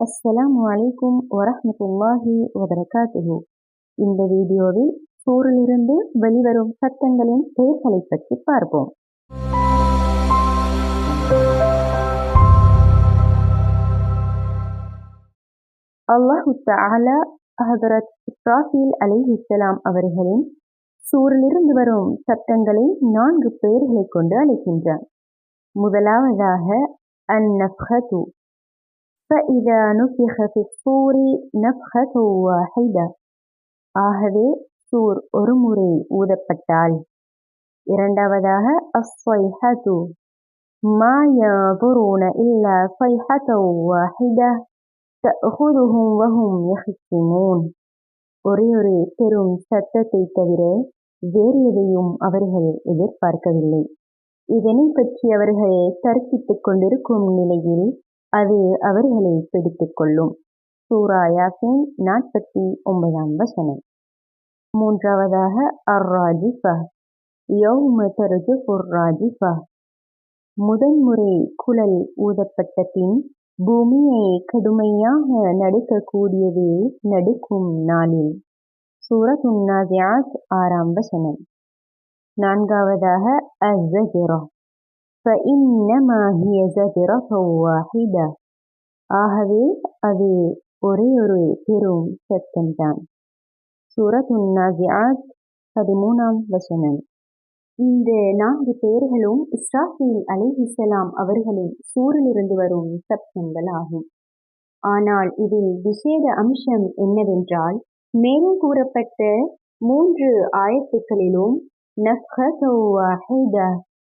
அஸ்ஸலாம் வலைக்கும் வரமத்துல்லாஹி வபரகாத்துஹு. இந்த வீடியோவில் சூரிலிருந்து வெளிவரும் சத்தங்களின் பெயர்களைப் பற்றி பார்ப்போம். அல்லாஹு தஆலா ஹதரத் அலி இஸ்லாம் அவர்களின் சூரிலிருந்து வரும் சத்தங்களை நான்கு பெயர்களை கொண்டு அழைக்கின்றார் முதலாவதாக அந்நஃப்ஹது فإذا نفخ في الصور نفخة واحدة ஆகவே சூர் ஒரு முறை ஊதப்பட்டால் இரண்டாவதாக அஸ்ஸைஹது ما ينظرون إلا صيحة واحدة تأخذهم وهم يخصمون ஒரே ஒரு பெரும் சத்தத்தை தவிர வேறு எதையும் அவர்கள் எதிர்பார்க்கவில்லை இதனை பற்றி அவர்கள் தர்க்கித்துக் கொண்டிருக்கும் நிலையில் அது அவர்களை பிடித்து கொள்ளும் சூரா யாசின் நாற்பத்தி ஒன்பதாம் வசனம். மூன்றாவதாக அர்ராஜிஃபா. யௌம தர்ஜுஃபுர் ராஜிஃபா முதன்முறை குழல் ஊதப்பட்ட பின் பூமியை கடுமையாக நடுக்கக்கூடியது நடுக்கும் நாளில். சூரத் நாசியாத் ஆறாம் வசனம். நான்காவதாக அஸ்ஸஜிரா فإنما هي زجرة واحدة ஆகவே அது ஒரே ஒரு பெரும் சத்தம்தான் சூரத்துன் நாசியாத் பதிமூணாம் வசனம் இந்த நான்கு பெயர்களும் இஸ்ராஃபீல் அலைஹிசலாம் அவர்களின் சூரிலிருந்து வரும் சப்தங்கள் ஆகும் ஆனால் இதில் விசேட அம்சம் என்னவென்றால் மேலே கூறப்பட்ட மூன்று ஆயத்துக்களிலும்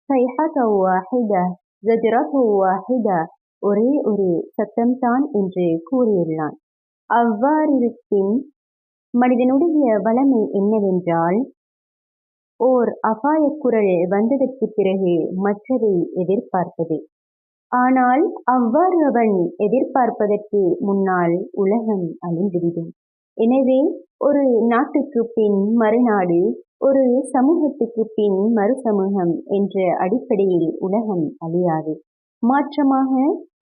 நஃப்ஹத்து واحدة சைஹத்து வாஹிதா ஒரே ஒரு சத்தம்தான் என்று கூறியுள்ளான் அவ்வாறிருப்பின் மனிதனுடைய வளமை என்னவென்றால் ஓர் அபாயக்குரல் வந்ததற்கு பிறகு மற்றதை எதிர்பார்ப்பது ஆனால் அவ்வாறு அவன் எதிர்பார்ப்பதற்கு முன்னால் உலகம் அழிந்துவிடும். எனவே ஒரு நாட்டுக்கு பின் மறுநாடு ஒரு சமூகத்துக்கு பின் மறு சமூகம் என்ற அடிப்படையில் உலகம் அழியாது. மாற்றமாக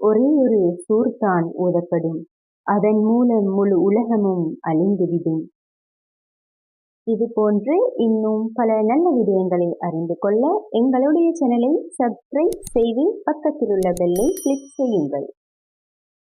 ஒரே ஒரு சூர்தான் ஓதப்படும். அதன் மூலம் முழு உலகமும் அழிந்துவிடும். இதுபோன்று இன்னும் பல நல்ல விடயங்களை அறிந்து கொள்ள எங்களுடைய சேனலை சப்ஸ்கிரைப் செய்து பக்கத்தில் உள்ள பெல்லை கிளிக் செய்யுங்கள்.